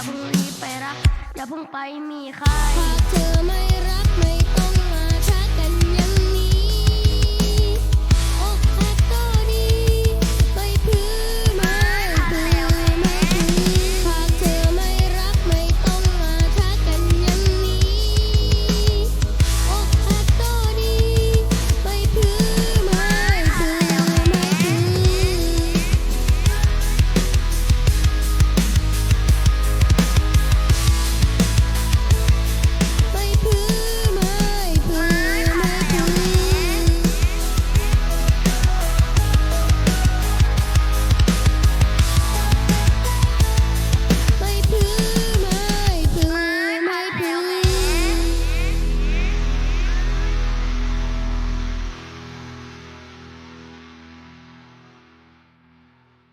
อย่าเพิ่งรีบไปรัก อย่าเพิ่งไปมีใครหากเธอไม่รัก